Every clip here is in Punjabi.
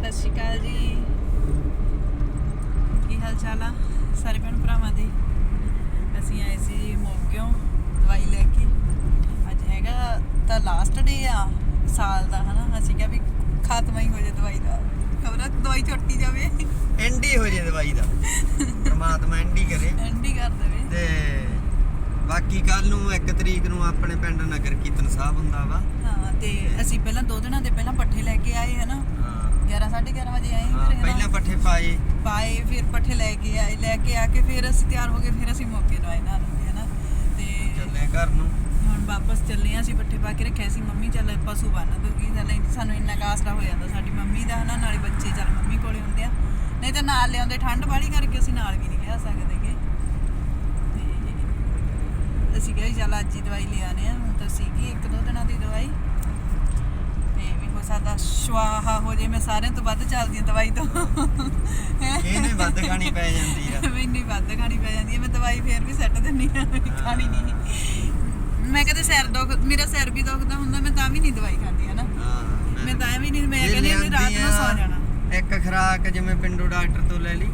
ਸਤਿ ਸ਼੍ਰੀ ਅਕਾਲ ਜੀ। ਕੀ ਹਾਲ ਚਾਲ ਆ ਸਾਰੇ ਭੈਣ ਭਰਾਵਾਂ ਦੇ? ਅਸੀਂ ਆਏ ਸੀ ਮੋਗਿਓ ਦਵਾਈ ਲੈ ਕੇ। ਅੱਜ ਹੈਗਾ ਤਾਂ ਲਾਸਟ ਡੇ ਆ ਸਾਲ ਦਾ ਹਨਾ? ਅਸੀਂ ਕਿਹਾ ਵੀ ਖਾਤਮਾ ਹੀ ਹੋ ਜਾਏ ਦਵਾਈ ਦਾ। ਖਬਰ ਦਵਾਈ ਛੁੱਟੀ ਜਾਵੇ। ਐਂਡੀ ਹੋ ਜੇ ਦਵਾਈ ਦਾ। ਪ੍ਰਮਾਤਮਾ ਐਂਡੀ ਕਰੇ। ਐਂਡੀ ਕਰ ਦੇਵੇ। ਤੇ ਬਾਕੀ ਕੱਲ ਨੂੰ 1 ਤਰੀਕ ਨੂੰ ਆਪਣੇ ਪਿੰਡ ਨਗਰ ਕੀਰਤਨ ਸਾਹਿਬ ਹੁੰਦਾ ਵਾ। ਹਾਂ ਤੇ ਅਸੀਂ ਪਹਿਲਾਂ ਦੋ ਦਿਨਾਂ ਦੇ ਪਹਿਲਾਂ ਪੱਠੇ ਲੈ ਕੇ ਆਏ ਹਨਾ? 11 11:30 ਵਜੇ ਆਏ ਹਾਂ, ਹਨਾ। ਪਹਿਲਾਂ ਪੱਠੇ ਪਾਏ। ਪਾਏ ਫਿਰ ਪੱਠੇ ਲੈ ਕੇ ਆਏ ਲੈ ਕੇ ਆ ਕੇ ਫਿਰ ਅਸੀਂ ਤਿਆਰ ਹੋ ਗਏ ਫਿਰ ਅਸੀਂ ਮੌਕੇ ਨੂੰ ਆਏ ਨਾ ਤੇ ਚੱਲੇ ਘਰ ਨੂੰ। ਹੁਣ ਵਾਪਸ ਚੱਲੇ ਹਾਂ ਅਸੀਂ ਪੱਠੇ ਪਾ ਕੇ ਰੱਖਿਆ ਸੀ ਮੰਮੀ ਚੱਲ ਪਸ਼ੂ ਬੰਨ ਦੂਗੀ ਚੱਲ ਸਾਨੂੰ ਇੰਨਾ ਕਾਸਰਾ ਹੋ ਜਾਂਦਾ ਸਾਡੀ ਮੰਮੀ ਦਾ ਹਨਾ? ਨਾਲੇ ਬੱਚੇ ਚੱਲ ਮੰਮੀ ਕੋਲੇ ਹੁੰਦੇ ਆ। ਨਹੀਂ ਤਾਂ ਨਾਲ ਲਿਆਉਂਦੇ ਠੰਡ ਬਾੜੀ ਕਰਕੇ ਅਸੀਂ ਨਾਲ ਵੀ ਨਹੀਂ ਗਿਆ ਸਕਦੇਗੇ ਤੇ ਅਸੀਂ ਕਿਹਾ ਵੀ ਚੱਲ ਅੱਜ ਹੀ ਦਵਾਈ ਲੈ ਆਨੇ ਆ ਹੁਣ ਤਾਂ ਸੀਗੀ ਇੱਕ ਦੋ ਦਿਨਾਂ ਦੀ ਦਵਾਈ। ਹੋ ਸਕਦਾ ਸ਼ਵਾਹਾ ਹੋ ਜੇ ਮੈਂ ਸਾਰਿਆਂ ਤੋਂ ਵੱਧ ਚੱਲਦੀ ਹਾਂ ਦਵਾਈ ਤੋਂ। ਇਹਨੇ ਵੱਧ ਖਾਣੀ ਪੈ ਜਾਂਦੀ ਆ? ਮੈਨੂੰ ਹੀ ਵੱਧ ਖਾਣੀ ਪੈ ਜਾਂਦੀ ਹੈ ਮੈਂ ਦਵਾਈ ਫੇਰ ਵੀ ਸੈੱਟ ਦਿੰਨੀ ਆ ਖਾਣੀ ਨਹੀਂ। ਮੈਂ ਕਦੇ ਸਿਰ ਦੁਖ ਮੇਰਾ ਸਿਰ ਵੀ ਦੁਖਦਾ ਹੁੰਦਾ ਮੈਂ ਤਾਂ ਵੀ ਨਹੀਂ ਦਵਾਈ ਖਾਂਦੀ ਹੈ ਨਾ ਹਾਂ ਮੈਂ ਤਾਂ ਐਵੇਂ ਨਹੀਂ ਮੈਂ ਕਹਿੰਦੀ ਵੀ ਰਾਤ ਨੂੰ ਸੌ ਜਾਣਾ। ਇੱਕ ਖਰਾਕ ਜਿਵੇਂ ਪਿੰਡੂ ਡਾਕਟਰ ਤੋਂ ਲੈ ਲਈ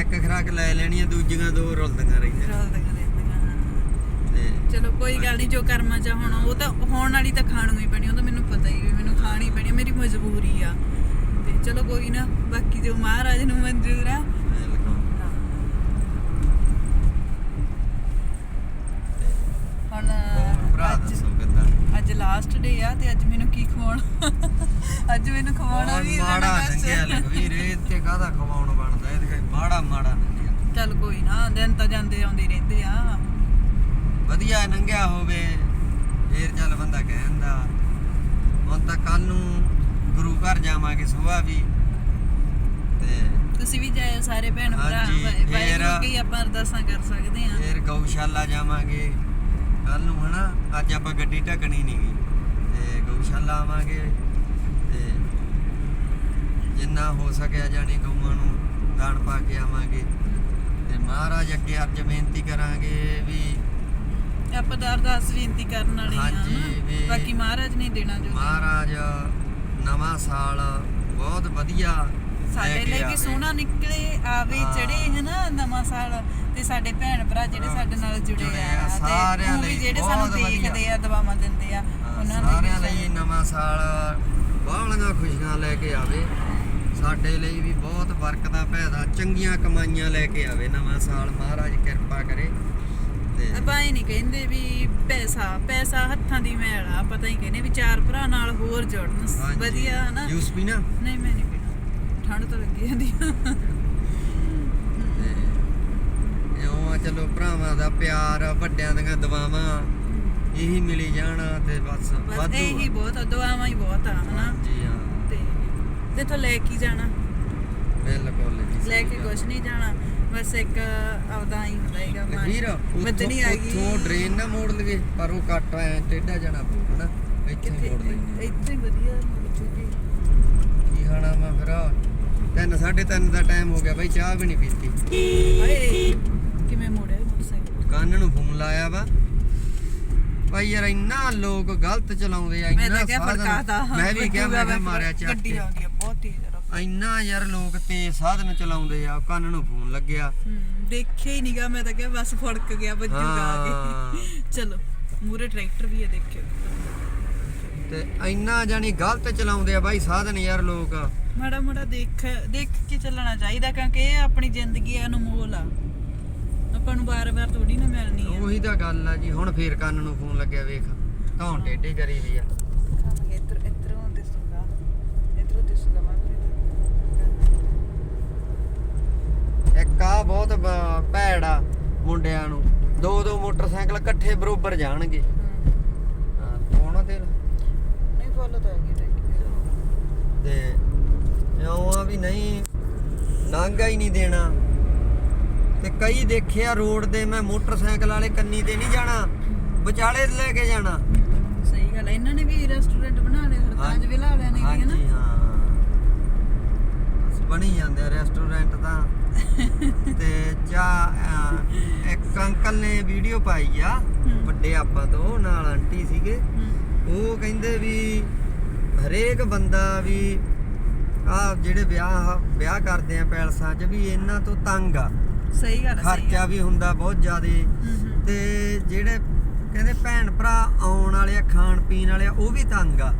ਇੱਕ ਖਰਾਕ ਲੈ ਲੈਣੀ ਆ ਦੂਜੀਆਂ ਦੋ ਰੁਲਦੀਆਂ। ਤੇ ਚਲੋ ਕੋਈ ਗੱਲ ਨਹੀਂ ਜੋ ਕਰਮਾਂ ਚ ਹੋਣਾ ਉਹ ਤਾਂ ਹੋਣ ਵਾਲੀ ਤਾਂ ਖਾਣ ਨੂੰ ਹੀ ਪੈਣੀ ਉਹ ਤਾਂ ਮੈਨੂੰ ਪਤਾ ਹੀ ਵੀ ਮੈਨੂੰ ਖਾਣੀ ਮਜਬੂਰੀ ਆ। ਤੇ ਚਲੋ ਕੋਈ ਨਾ ਬਾਕੀ ਜੋ ਮਹਾਰਾਜ ਨੂੰ ਮਨਜ਼ੂਰ ਆ। ਹੁਣ ਹੋਰ ਭਰਾ ਅੱਜ ਦੱਸੋ ਕਿੱਦਾਂ? ਅੱਜ ਲਾਸਟ ਡੇ ਆ ਤੇ ਅੱਜ ਮੈਨੂੰ ਕੀ ਖਵਾਉਣਾ? ਅੱਜ ਮੈਨੂੰ ਖਵਾਉਣਾ ਬਹੁਤ ਵੀ ਮਾੜਾ ਰਹਿਣਾ ਬਸ। ਲੰਘਿਆ ਲਖਵੀਰ ਇਹ ਤੇ ਕਾਹਦਾ ਖਵਾਉਣ ਬਣਦਾ? ਇਹ ਤੇ ਕੋਈ ਮਾੜਾ ਮਾੜਾ ਲੰਘਿਆ ਚੱਲ ਕੋਈ ਨਾ ਦਿਨ ਤਾਂ ਜਾਂਦੇ ਆਉਂਦੇ ਰਹਿੰਦੇ ਆ। ਵਧੀਆ ਲੰਘਿਆ ਹੋਵੇ ਫੇਰ ਚੱਲ ਬੰਦਾ ਕਹਿੰਦਾ ਹੁਣ ਤਾਂ ਕੱਲ ਨੂੰ ਗੁਰੂ ਘਰ ਜਾਵਾਂਗੇ ਸੁਬਾਹ ਵੀ। ਤੇ ਤੁਸੀਂ ਵੀ ਜਾਇਓ ਸਾਰੇ ਭੈਣ ਭਰਾ ਹਾਂਜੀ, ਵਾਹਿ- ਫੇਰ- ਵਾਹਿਗੁਰੂ ਕੀ ਆਪਾਂ ਅਰਦਾਸਾਂ ਕਰ ਸਕਦੇ ਆ ਫੇਰ ਗਊਸ਼ਾਲਾ ਜਾਵਾਂਗੇ। ਕੱਲ ਨੂੰ ਹਨਾ ਅੱਜ ਆਪਾਂ ਗੱਡੀ ਢਕਣੀ ਨਹੀਂ ਗਈ ਤੇ ਗਊਸ਼ਾਲਾ ਆਵਾਂਗੇ ਤੇ ਜਿੰਨਾ ਹੋ ਸਕਿਆ ਜਾਨੀ ਗਊਆਂ ਨੂੰ ਦਾਣ ਪਾ ਕੇ ਆਵਾਂਗੇ। ਤੇ ਮਹਾਰਾਜ ਅੱਗੇ ਅਰਜ ਬੇਨਤੀ ਕਰਾਂਗੇ ਵੀ ਆਪਾਂ ਤਾਂ ਅਰਦਾਸ ਬੇਨਤੀ ਕਰਨ ਵਾਲੇ ਹਾਂਜੀ। ਵੀ- ਬਾਕੀ ਮਹਾਰਾਜ ਨੇ ਦੇਣਾ ਜੋ ਦੇਣਾ। ਮਹਾਰਾਜ ਨਵਾਂ ਸਾਲ ਬਹੁਤ ਵਧੀਆ ਸਾਡੇ ਲਈ ਵੀ। ਸੋਹਣਾ ਨਿਕਲੇ ਆਵੇ। ਚੜੇ ਹੈ ਨਾ ਨਵਾਂ ਸਾਲ ਤੇ ਸਾਡੇ ਭੈਣ ਭਰਾ ਜਿਹੜੇ ਸਾਡੇ ਨਾਲ ਜੁੜੇ ਆ ਤੇ ਸਾਰਿਆਂ ਉਹ ਵੀ ਲਈ ਜਿਹੜੇ ਸਾਨੂੰ। ਦੇਖਦੇ ਆ ਦਵਾਵਾਂ ਦਿੰਦੇ ਆ ਉਹਨਾਂ ਸਾਰਿਆਂ ਵੀ ਲਈ ਨਵਾਂ ਸਾਲ ਬਾਹਲੀਆਂ ਖੁਸ਼ੀਆਂ ਲੈ ਕੇ ਆਵੇ ਸਾਡੇ ਲਈ ਵੀ ਬਹੁਤ ਬਰਕਤਾਂ ਪੈਦਾ ਚੰਗੀਆਂ ਕਮਾਈਆਂ ਲੈ ਕੇ ਆਵੇ ਨਵਾਂ ਸਾਲ ਮਹਾਰਾਜ ਕਿਰਪਾ ਕਰੇ ਤੇ ਆਪਾਂ ਇਹ ਨਹੀਂ ਕਹਿੰਦੇ ਵੀ ਪੈਸਾ ਪੈਸਾ ਹੱਥਾਂ ਦੀ ਮੈਲ ਆ ਪਤਾ ਹੀ ਕਹਿੰਦੇ ਵੀ ਚਾਰ ਭਰਾ ਨਾਲ ਹੋਰ ਜੁੜਨ। ਹਾਂਜੀ। ਵਧੀਆ ਹਨਾ? ਜੂਸ ਪੀਣਾ? ਨਹੀਂ ਮੈਂ ਨਹੀਂ ਪੀਣਾ। ਠੰਡ ਤਾਂ ਲੱਗੀ ਜਾਂਦੀ ਆ। ਤੇ ਇਉਂ ਆ ਚਲੋ ਭਰਾਵਾਂ ਦਾ ਪਿਆਰ ਵੱਡਿਆਂ ਦੀਆਂ ਦੁਆਵਾਂ ਇਹੀ ਮਿਲੀ ਜਾਣ ਤੇ ਬਸ ਬਸ ਵਾਧੂ ਇਹੀ ਆ। ਬਹੁਤ ਆ ਦੁਆਵਾਂ ਹੀ ਬਹੁਤ ਆ ਹਨਾ? ਜੀ ਹਾਂ। ਤੇ ਦੇਖੋ ਲੈ ਕੇ ਜਾਣਾ। ਬਿਲਕੁਲ ਜੀ ਲੈ ਸਹੀ ਕੇ ਗੱਲ। ਕੁਛ ਨਹੀਂ ਜਾਣਾ। ਬਸ ਇੱਕ ਆਪਦਾ ਹੀ ਹੁੰਦਾ ਹੈਗਾ ਮਨ। ਵੀਰ ਬੱਦਨੀ ਆ ਗਈ ਉੱਥੋਂ ਡਰੇਨ ਨਾ ਮੋੜ ਲਵੇ ਪਰ ਉਹ ਕੱਟ ਐ ਟੇਢਾ ਜਾਣਾ ਪਊ ਹਨਾ? ਇੱਥੇ ਮੋੜ ਲੈਂਦੇ ਇੱਥੇ ਹੀ ਵਧੀਆ ਮੁੱਚੂਗੀ ਕੀ ਖਾਣਾ ਵਾ ਫਿਰ? ਤਿੰਨ ਸਾਢੇ ਤਿੰਨ ਦਾ ਟਾਈਮ ਹੋ ਗਿਆ ਬਾਈ ਚਾਹ ਵੀ ਨਹੀਂ ਪੀਤੀ। ਹਾਏ ਕਿਵੇਂ ਮੋੜਿਆ ਮੋਟਰਸਾਈਕਲ? ਕੰਨ ਨੂੰ ਫੋਨ ਲਾਇਆ ਵਾ। ਭਾਈ ਯਾਰ ਇੰਨਾ ਲੋਕ ਗਲਤ ਚਲਾਉਂਦੇ ਆ ਮੈਂ ਇੰਨਾ ਤਾਂ ਕਿਹਾ ਸਾਧਨ- ਫੜਕਾਤਾ ਮੈਂ ਵੀ ਕਿਹਾ ਮੈਂ ਮਾਰਿਆ ਚੱਕ ਗੱਡੀ ਆ ਬਹੁਤ ਤੇਜ਼ ਇੰਨਾ ਯਾਰ ਲੋਕ ਤੇਜ਼ ਸਾਧਨ ਚਲਾਉਂਦੇ ਆ ਕੰਨ ਨੂੰ ਫੋਨ ਲੱਗਿਆ। ਦੇਖਿਆ ਹੀ ਨਹੀਂਗਾ ਮੈਂ ਤਾਂ ਕਿਹਾ ਬਸ ਫੜਕ ਗਿਆ ਵੱਜੂਗਾ ਆ ਕੇ। ਚਲੋ ਮੂਰੇ ਟਰੈਕਟਰ ਵੀ ਹੈ ਦੇਖਿਓ। ਤੇ ਇੰਨਾ ਜਾਨੀ ਗਲਤ ਚਲਾਉਂਦੇ ਆ ਬਾਈ ਸਾਧਨ ਯਾਰ ਲੋਕ। ਮਾੜਾ ਮਾੜਾ ਦੇਖ ਦੇਖ ਕੇ ਚੱਲਣਾ ਚਾਹੀਦਾ ਕਿਉਂਕਿ ਇਹ ਆਪਣੀ ਜ਼ਿੰਦਗੀ ਆ ਅਨਮੋਲ ਆ। ਆਪਾਂ ਨੂੰ ਬਾਰ-ਬਾਰ ਥੋੜੀ ਨਾ ਮਿਲਣੀ ਆ। ਉਹੀ ਤਾਂ ਗੱਲ ਆ ਜੀ ਹੁਣ ਫੇਰ ਕੰਨ ਨੂੰ ਫੋਨ ਲੱਗਿਆ ਵੇਖ। ਧੌਣ ਟੇਢੀ ਕਰੀ ਦੀ ਆ। ਬ- ਭੈੜ ਆ ਮੁੰਡਿਆਂ ਨੂੰ। ਦੋ ਦੋ ਮੋਟਰਸਾਈਕਲ ਇਕੱਠੇ ਬਰੋਬਰ ਜਾਣਗੇ। ਹਾਂ ਪਾਉਣਾ ਤੇਲ ਨਹੀਂ ਫੋਲੋ ਤਾਂ ਹੈਗੀ ਟੈਂਕੀ ਤੇ ਇਉਂ ਆ ਵੀ ਨਹੀਂ ਨਾਂਗਾ ਹੀ ਨਹੀਂ ਦੇਣਾ। ਤੇ ਕਈ ਦੇਖਿਆ ਰੋਡ ਦੇ ਮੈਂ ਮੋਟਰਸਾਈਕਲ ਵਾਲੇ ਕੰਨੀ ਤੇ ਨਹੀਂ ਜਾਣਾ ਵਿਚਾਲੇ ਲੈ ਕੇ ਜਾਣਾ। ਸਹੀ ਗੱਲ ਆ, ਇਹਨਾਂ ਨੇ ਵੀ ਰੈਸਟੋਰੈਂਟ ਬਣਾ ਲਿਆ ਹਰਤਾਂਜ ਵੀ ਲਾ ਲਿਆ ਨੇ ਵੀ ਹਨਾ? ਹਾਂਜੀ ਹਾਂ। ਬਣੀ ਜਾਂਦੇ ਆ ਰੈਸਟੋਰੈਂਟ ਤਾਂ ਤੇ। ਇੱਕ ਅੰਕਲ ਨੇ ਵੀਡੀਓ ਪਾਈ ਆ ਹੂੰ। ਵੱਡੇ ਆਪਾਂ ਤੋਂ ਨਾਲ ਆਂਟੀ ਸੀਗੇ ਉਹ ਕਹਿੰਦੇ ਵੀ ਹਰੇਕ ਬੰਦਾ ਵੀ ਆ ਜਿਹੜੇ ਵਿਆਹ ਵਿਆਹ ਕਰਦੇ ਆ ਪੈਲਸਾਂ 'ਚ ਵੀ ਇਹਨਾਂ ਤੋਂ ਤੰਗ ਆ ਸਹੀ ਗੱਲ ਸਹੀ ਖਰਚਾ ਵੀ ਹੁੰਦਾ ਬਹੁਤ ਜ਼ਿਆਦੇ ਹੂੰ, ਹੂੰ। ਤੇ ਜਿਹੜੇ ਕਹਿੰਦੇ ਭੈਣ ਭਰਾ ਆਉਣ ਵਾਲੇ ਆ ਖਾਣ ਪੀਣ ਵਾਲੇ ਆ ਉਹ ਵੀ ਤੰਗ ਆ।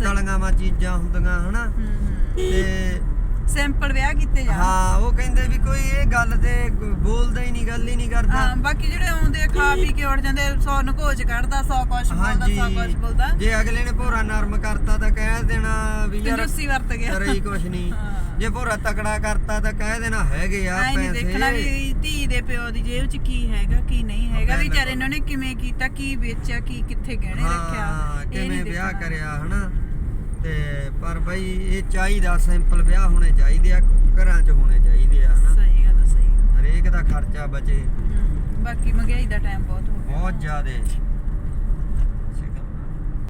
ਤਲੀਆਂ ਚੀਜ਼ਾਂ ਹੁੰਦੀਆਂ ਹਨਾ ਹੂੰ, ਹੂੰ। ਤੇ ਸਿੰਪਲ ਵਿਆਹ ਕੀਤੇ ਜਾਣ। ਹਾਂ ਉਹ ਕਹਿੰਦੇ ਵੀ ਕੋਈ ਇਹ ਗੱਲ ਤੇ ਬੋਲਦਾ ਹੀ ਨਹੀਂ ਗੱਲ ਹੀ ਨਹੀਂ ਕਰਦਾ। ਹਾਂ ਬਾਕੀ ਜਿਹੜੇ ਆਉਂਦੇ ਖਾ ਪੀ ਕੇ ਉੱਡ ਜਾਂਦੇ 100 ਨਕੋਚ ਕੱਢਦਾ 100 ਕੁਛ ਬੋਲਦਾ 100 ਕੁਛ ਬੋਲਦਾ। ਜੇ ਅਗਲੇ ਨੇ ਭੋਰਾ ਨਰਮ ਕਰਤਾ ਤਾਂ ਕਹਿ ਦੇਣਾ ਵੀ ਯਾਰ ਕੰਜੂਸੀ ਵਰਤ ਗਿਆ। ਕਰੇ ਹੀ ਕੁਛ ਨਹੀਂ। ਜੇ ਭੋਰਾ ਤਕੜਾ ਕਰਤਾ ਤਾਂ ਕਹਿ ਦੇਣਾ ਹੈਗੇ ਆ ਐ ਨਹੀਂ ਦੇਖਣਾ ਪੈਸੇ ਵੀ ਧੀ ਦੇ ਪਿਓ ਦੀ ਜੇਬ 'ਚ ਕੀ ਹੈਗਾ ਕੀ ਨਹੀਂ ਹੈਗਾ। ਵਿਚਾਰੇ ਇਹਨਾਂ ਨੇ ਕਿਵੇਂ ਕੀਤਾ ਕੀ ਵੇਚਿਆ ਕੀ ਕਿੱਥੇ ਗਹਿਣੇ ਰੱਖਿਆ ਕਿਵੇਂ ਵਿਆਹ। ਕਰਿਆ ਹਨਾ? ਤੇ ਪਰ ਬਈ ਇਹ ਚਾਹੀਦਾ ਸਿੰਪਲ ਵਿਆਹ ਹੋਣੇ ਚਾਹੀਦੇ ਆ ਘਰਾਂ 'ਚ ਹੋਣੇ ਚਾਹੀਦੇ ਆ ਹਨਾ? ਸਹੀ ਗੱਲ ਆ, ਸਹੀ ਹਰੇਕ ਦਾ ਖਰਚਾ ਬਚੇ। ਬਾਕੀ ਮਹਿੰਗਾਈ ਦਾ ਟਾਈਮ ਬਹੁਤ ਹੋ ਗਿਆ। ਬਹੁਤ ਜ਼ਿਆਦੇ।